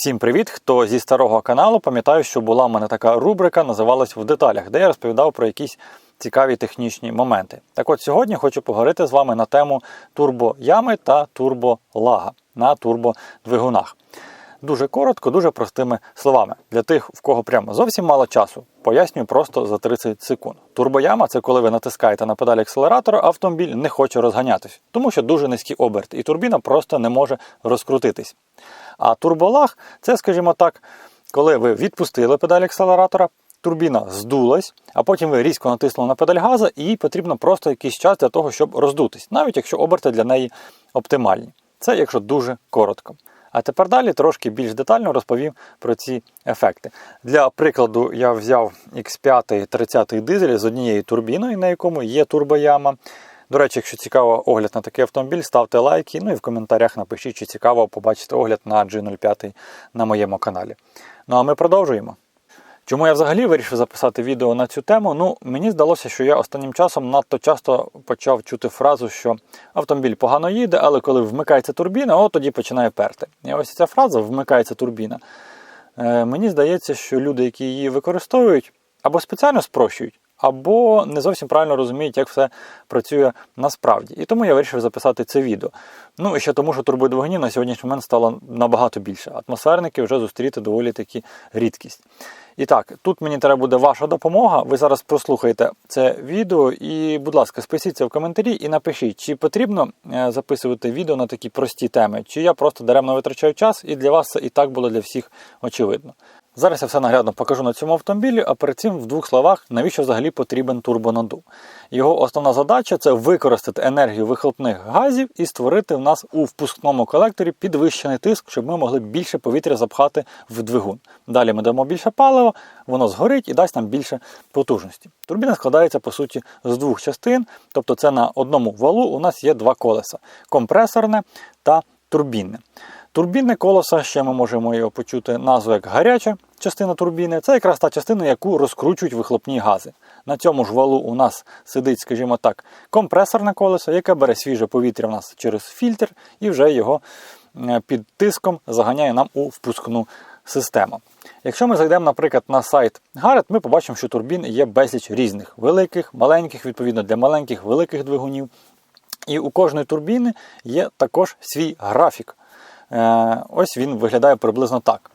Всім привіт! Хто зі старого каналу пам'ятаю, що була в мене така рубрика, називалась в деталях, де я розповідав про якісь цікаві технічні моменти. Так от сьогодні хочу поговорити з вами на тему турбоями та турболага на турбодвигунах. Дуже коротко, дуже простими словами. Для тих, в кого прямо зовсім мало часу, пояснюю просто за 30 секунд. Турбояма це коли ви натискаєте на педаль акселератора, автомобіль не хоче розганятись, тому що дуже низький оберт, і турбіна просто не може розкрутитись. А турболаг це, скажімо так, коли ви відпустили педаль акселератора, турбіна здулась, а потім ви різко натиснули на педаль газа, і їй потрібно просто якийсь час для того, щоб роздутись, навіть якщо оберти для неї оптимальні. Це якщо дуже коротко. А тепер далі трошки більш детально розповім про ці ефекти. Для прикладу, я взяв X5 30 дизель з однією турбіною, на якому є турбояма. До речі, якщо цікаво огляд на такий автомобіль, ставте лайки. Ну і в коментарях напишіть, чи цікаво побачити огляд на G05 на моєму каналі. Ну а ми продовжуємо. Чому я взагалі вирішив записати відео на цю тему? Ну, мені здалося, що я останнім часом надто часто почав чути фразу, що автомобіль погано їде, але коли вмикається турбіна, от тоді починає перти. І ось ця фраза вмикається турбіна. Е, мені здається, що люди, які її використовують, або спеціально спрощують, або не зовсім правильно розуміють, як все працює насправді. І тому я вирішив записати це відео. Ну і ще тому, що турбодвигунів на сьогоднішній момент стало набагато більше. Атмосферники вже зустріти доволі таки рідкість. І так, тут мені треба буде ваша допомога. Ви зараз прослухаєте це відео, і, будь ласка, списіться в коментарі і напишіть, чи потрібно е, записувати відео на такі прості теми, чи я просто даремно витрачаю час, і для вас це і так було для всіх очевидно. Зараз я все наглядно покажу на цьому автомобілі, а перед цим в двох словах, навіщо взагалі потрібен турбонадув. Його основна задача це використати енергію вихлопних газів і створити в нас у впускному колекторі підвищений тиск, щоб ми могли більше повітря запхати в двигун. Далі ми дамо більше палива, воно згорить і дасть нам більше потужності. Турбіна складається по суті з двох частин, тобто це на одному валу у нас є два колеса компресорне та турбінне. Турбінне колесо, ще ми можемо його почути назву як гаряча частина турбіни. Це якраз та частина, яку розкручують вихлопні гази. На цьому ж валу у нас сидить, скажімо так, компресорне колесо, яке бере свіже повітря в нас через фільтр і вже його під тиском заганяє нам у впускну систему. Якщо ми зайдемо, наприклад, на сайт Garrett, ми побачимо, що турбін є безліч різних, великих, маленьких, відповідно для маленьких, великих двигунів. І у кожної турбіни є також свій графік. Е, ось він виглядає приблизно так.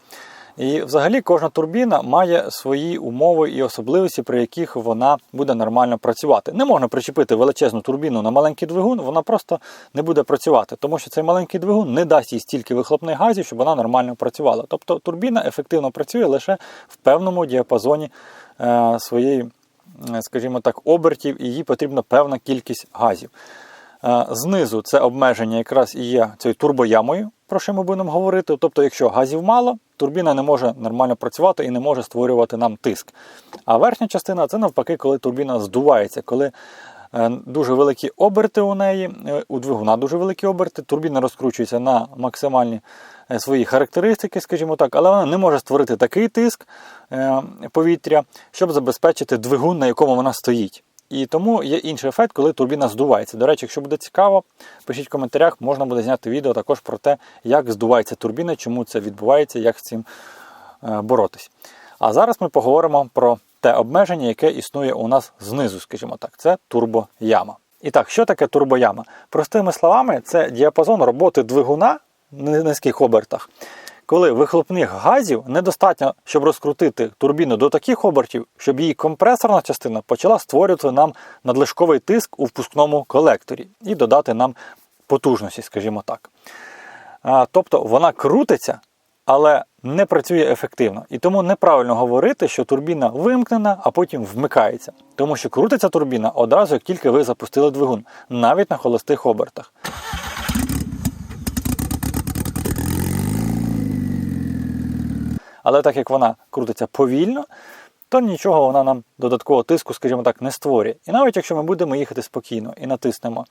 І взагалі кожна турбіна має свої умови і особливості, при яких вона буде нормально працювати. Не можна причепити величезну турбіну на маленький двигун, вона просто не буде працювати, тому що цей маленький двигун не дасть їй стільки вихлопних газів, щоб вона нормально працювала. Тобто турбіна ефективно працює лише в певному діапазоні е, своєї, е, скажімо так, обертів, і їй потрібна певна кількість газів. Е, знизу це обмеження якраз і є цією турбоямою, про що ми будемо говорити. Тобто, якщо газів мало, турбіна не може нормально працювати і не може створювати нам тиск. А верхня частина це навпаки, коли турбіна здувається, коли е, дуже великі оберти у неї, е, у двигуна дуже великі оберти, турбіна розкручується на максимальні свої характеристики, скажімо так, але вона не може створити такий тиск повітря, щоб забезпечити двигун, на якому вона стоїть. І тому є інший ефект, коли турбіна здувається. До речі, якщо буде цікаво, пишіть в коментарях, можна буде зняти відео також про те, як здувається турбіна, чому це відбувається, як з цим е, боротись. А зараз ми поговоримо про те обмеження, яке існує у нас знизу, скажімо так, це турбояма. І так, що таке турбояма? Простими словами, це діапазон роботи двигуна в низьких обертах коли вихлопних газів недостатньо, щоб розкрутити турбіну до таких обертів, щоб її компресорна частина почала створювати нам надлишковий тиск у впускному колекторі і додати нам потужності, скажімо так. Тобто вона крутиться, але не працює ефективно. І тому неправильно говорити, що турбіна вимкнена, а потім вмикається. Тому що крутиться турбіна одразу, як тільки ви запустили двигун, навіть на холостих обертах. Але так як вона крутиться повільно, то нічого вона нам додаткового тиску, скажімо так, не створює. І навіть якщо ми будемо їхати спокійно і натиснемо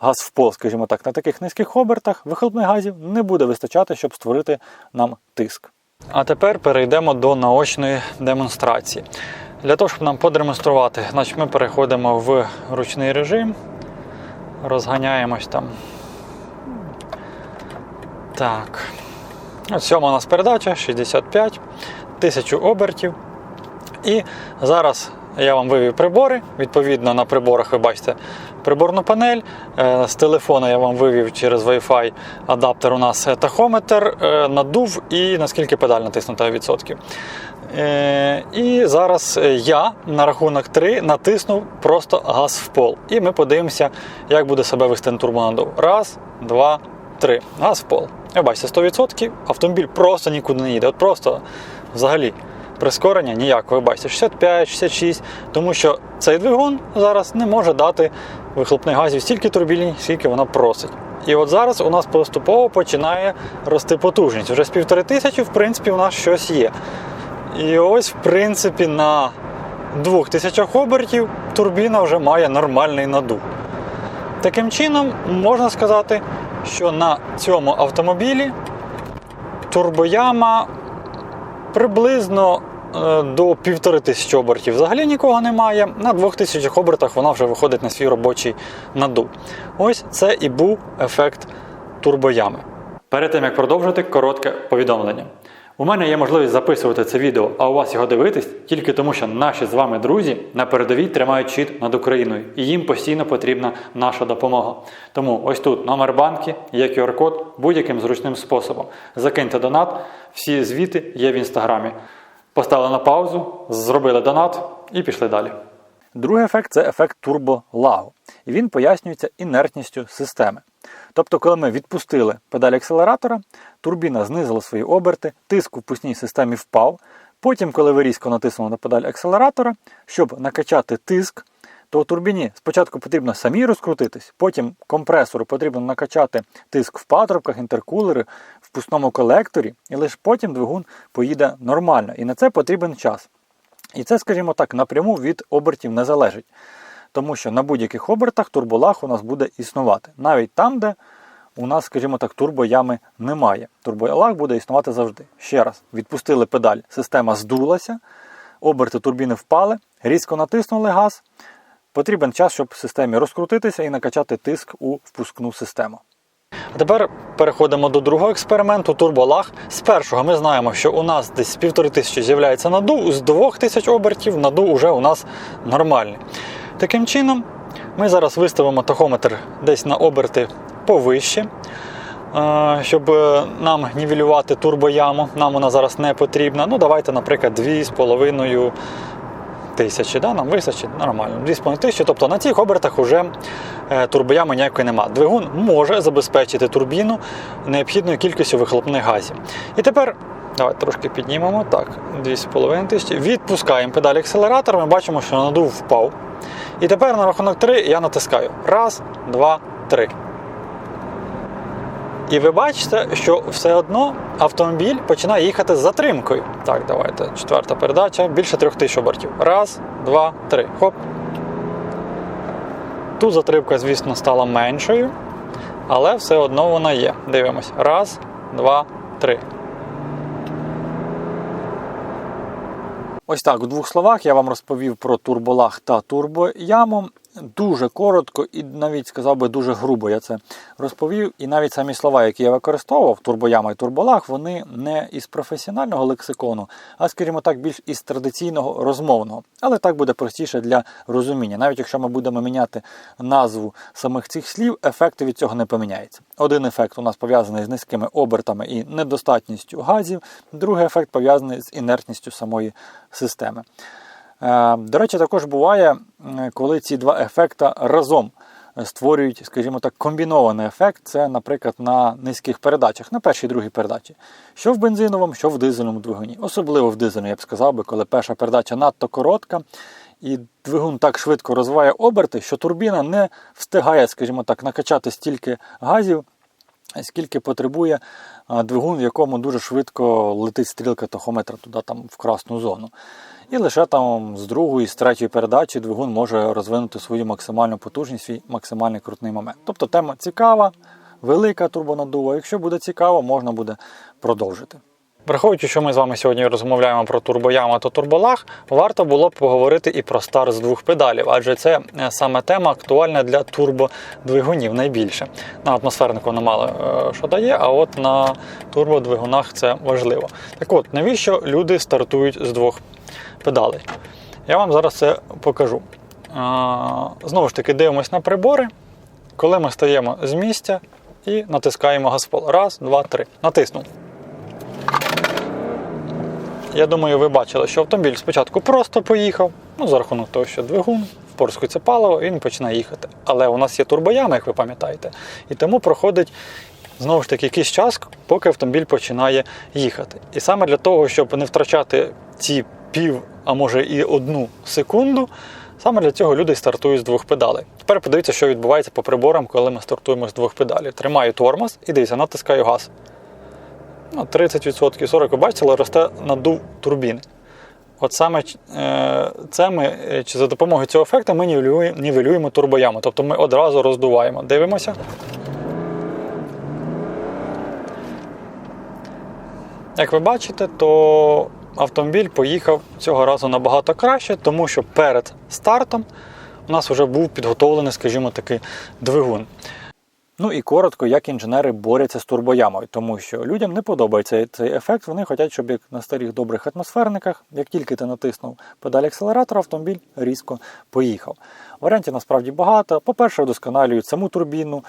газ в пол, скажімо так, на таких низьких обертах, вихлопних газів не буде вистачати, щоб створити нам тиск. А тепер перейдемо до наочної демонстрації. Для того, щоб нам подемонструвати, значить ми переходимо в ручний режим, розганяємось там. Так. Сьома у нас передача 65, 1000 обертів. І зараз я вам вивів прибори. Відповідно, на приборах ви бачите приборну панель. Е, З телефона я вам вивів через Wi-Fi адаптер. У нас тахометр, е, надув і наскільки педаль натиснута відсотків. Е, І зараз я на рахунок 3 натиснув просто газ в пол. І ми подивимося, як буде себе вести турбонадув. Раз, два, три. Газ в пол. Ви бачите, 100% автомобіль просто нікуди не їде. От просто взагалі прискорення ніякого. Ви бачите, 65, 66, тому що цей двигун зараз не може дати вихлопних газів стільки турбільні, скільки вона просить. І от зараз у нас поступово починає рости потужність. Вже з півтори тисячі, в принципі, у нас щось є. І ось, в принципі, на 2000 обертів турбіна вже має нормальний надув. Таким чином, можна сказати, що на цьому автомобілі турбояма приблизно до до 1500 обертів взагалі нікого немає. На 2000 обертах вона вже виходить на свій робочий надув. Ось це і був ефект турбоями. Перед тим як продовжити, коротке повідомлення. У мене є можливість записувати це відео, а у вас його дивитись тільки тому, що наші з вами друзі на передовій тримають щит над Україною, і їм постійно потрібна наша допомога. Тому ось тут номер банки, є QR-код будь-яким зручним способом. Закиньте донат, всі звіти є в інстаграмі. Поставили на паузу, зробили донат і пішли далі. Другий ефект це ефект турболагу. І він пояснюється інертністю системи. Тобто, коли ми відпустили педаль акселератора, турбіна знизила свої оберти, тиск у впускній системі впав. Потім, коли ви різко натиснули на педаль акселератора, щоб накачати тиск, то турбіні спочатку потрібно самі розкрутитись, потім компресору потрібно накачати тиск в патрубках, інтеркулери, в пусному колекторі, і лише потім двигун поїде нормально. І на це потрібен час. І це, скажімо так, напряму від обертів не залежить. Тому що на будь-яких обертах турболаг у нас буде існувати. Навіть там, де у нас, скажімо так, турбоями немає. Турболаг буде існувати завжди. Ще раз, відпустили педаль, система здулася, оберти турбіни впали, різко натиснули газ. Потрібен час, щоб системі розкрутитися і накачати тиск у впускну систему. А тепер переходимо до другого експерименту турболаг. З першого ми знаємо, що у нас десь півтори тисячі з'являється надув, з двох тисяч обертів надув уже у нас нормальний. Таким чином, ми зараз виставимо тахометр десь на оберти повище, е, щоб нам нівелювати турбояму. Нам вона зараз не потрібна. Ну, давайте, наприклад, 2,5 тисячі. Да? Нам вистачить нормально. 2,5 тисячі. Тобто на цих обертах вже е, турбоями ніякої нема. Двигун може забезпечити турбіну необхідною кількістю вихлопних газів. І тепер. Давайте трошки піднімемо. Так, 2,5 тисячі. Відпускаємо педаль акселератора, ми бачимо, що надув впав. І тепер на рахунок 3 я натискаю. Раз, два, три. І ви бачите, що все одно автомобіль починає їхати з затримкою. Так, давайте. Четверта передача, більше трьох тисяч обертів. Раз, два, три. Хоп. Тут затримка, звісно, стала меншою, але все одно вона є. Дивимось. Раз, два, три. Ось так, у двох словах я вам розповів про турболаг та турбояму. Дуже коротко і навіть сказав би дуже грубо я це розповів. І навіть самі слова, які я використовував, турбояма і турболаг, вони не із професіонального лексикону, а, скажімо так, більш із традиційного розмовного. Але так буде простіше для розуміння. Навіть якщо ми будемо міняти назву самих цих слів, ефект від цього не поміняється. Один ефект у нас пов'язаний з низькими обертами і недостатністю газів, другий ефект пов'язаний з інертністю самої системи. Е, До речі, також буває, коли ці два ефекти разом створюють, скажімо так, комбінований ефект. Це, наприклад, на низьких передачах, на першій і другій передачі. Що в бензиновому, що в дизельному двигуні. Особливо в дизельному, я б сказав, би, коли перша передача надто коротка, і двигун так швидко розвиває оберти, що турбіна не встигає, скажімо так, накачати стільки газів, скільки потребує двигун, в якому дуже швидко летить стрілка тахометра туди там в красну зону. І лише там з другої, з третьої передачі двигун може розвинути свою максимальну потужність, свій максимальний крутний момент. Тобто тема цікава, велика турбонадува. Якщо буде цікаво, можна буде продовжити. Враховуючи, що ми з вами сьогодні розмовляємо про турбояма та турболаг, варто було б поговорити і про старт з двох педалів, адже це е, саме тема актуальна для турбодвигунів найбільше. На атмосфернику вона мало е, що дає, а от на турбодвигунах це важливо. Так от, навіщо люди стартують з двох педалей? Я вам зараз це покажу. Знову ж таки, дивимось на прибори, коли ми стаємо з місця і натискаємо газпол. Раз, два, три. Натиснув. Я думаю, ви бачили, що автомобіль спочатку просто поїхав, ну, за рахунок того, що двигун, впорскується паливо, і він починає їхати. Але у нас є турбояма, як ви пам'ятаєте, і тому проходить знову ж таки якийсь час, поки автомобіль починає їхати. І саме для того, щоб не втрачати ці пів, а може і одну секунду, саме для цього люди стартують з двох педалей. Тепер подивіться, що відбувається по приборам, коли ми стартуємо з двох педалей. Тримаю тормоз і дивіться, натискаю газ. Ну, 30%, 40%, ви бачите, але росте надув турбіни. От саме е, це ми, е, чи за допомогою цього ефекту ми нівелюємо, турбояму. Тобто ми одразу роздуваємо. Дивимося. Як ви бачите, то автомобіль поїхав цього разу набагато краще, тому що перед стартом у нас вже був підготовлений, скажімо таки, двигун. Ну і коротко, як інженери борються з турбоямою, тому що людям не подобається цей ефект. Вони хочуть, щоб як на старих добрих атмосферниках, як тільки ти натиснув педаль акселератора, автомобіль різко поїхав. Варіантів насправді багато. По-перше, вдосконалюють саму турбіну,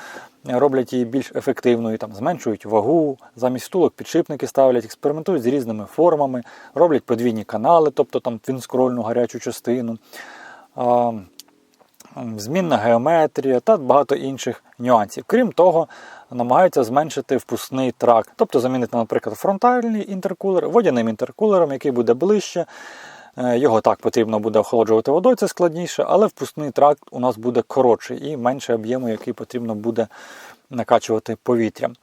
роблять її більш ефективною, там зменшують вагу, замість втулок підшипники ставлять, експериментують з різними формами, роблять подвійні канали, тобто там твінскрольну гарячу частину. Змінна геометрія та багато інших нюансів. Крім того, намагаються зменшити впускний тракт, тобто замінити, наприклад, фронтальний інтеркулер водяним інтеркулером, який буде ближче. Е, Його так потрібно буде охолоджувати водою, це складніше, але впускний тракт у нас буде коротший і менше об'єму, який потрібно буде накачувати повітрям.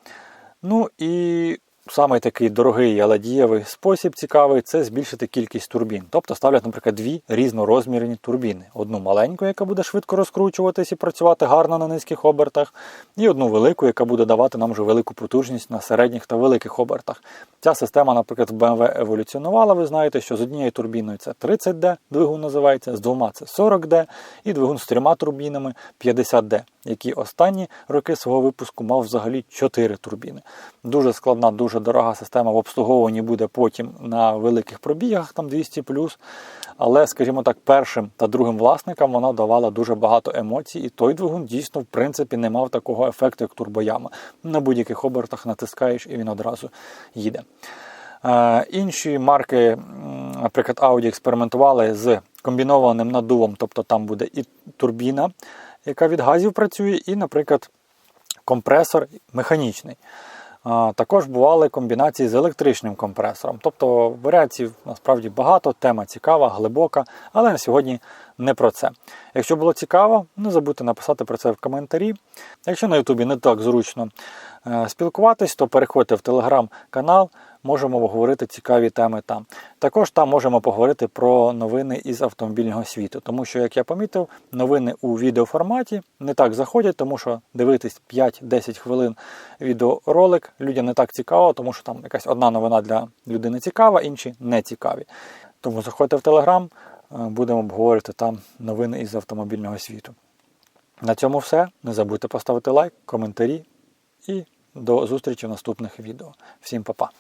Ну і Самий такий дорогий, але дієвий спосіб цікавий це збільшити кількість турбін. Тобто ставлять, наприклад, дві різнорозмірні турбіни. Одну маленьку, яка буде швидко розкручуватись і працювати гарно на низьких обертах, і одну велику, яка буде давати нам вже велику потужність на середніх та великих обертах. Ця система, наприклад, в BMW еволюціонувала. Ви знаєте, що з однією турбіною це 30D, двигун називається, з двома це 40D, і двигун з трьома турбінами 50D, які останні роки свого випуску мав взагалі 4 турбіни. Дуже складна, дуже дорога система в обслуговуванні буде потім на великих пробігах, там 200 Але, скажімо так, першим та другим власникам вона давала дуже багато емоцій, і той двигун дійсно в принципі не мав такого ефекту, як турбояма. На будь-яких обертах натискаєш і він одразу їде. Е, інші марки, наприклад, Audi експериментували з комбінованим надувом, тобто там буде і турбіна, яка від газів працює, і, наприклад, компресор механічний. Також бували комбінації з електричним компресором. Тобто варіацій насправді багато, тема цікава, глибока, але на сьогодні не про це. Якщо було цікаво, не забудьте написати про це в коментарі. Якщо на Ютубі не так зручно е, спілкуватись, то переходьте в телеграм-канал можемо обговорити цікаві теми там. Також там можемо поговорити про новини із автомобільного світу, тому що, як я помітив, новини у відеоформаті не так заходять, тому що дивитись 5-10 хвилин відеоролик людям не так цікаво, тому що там якась одна новина для людини цікава, інші не цікаві. Тому заходьте в Телеграм, будемо обговорити там новини із автомобільного світу. На цьому все. Не забудьте поставити лайк, коментарі і до зустрічі в наступних відео. Всім па-па!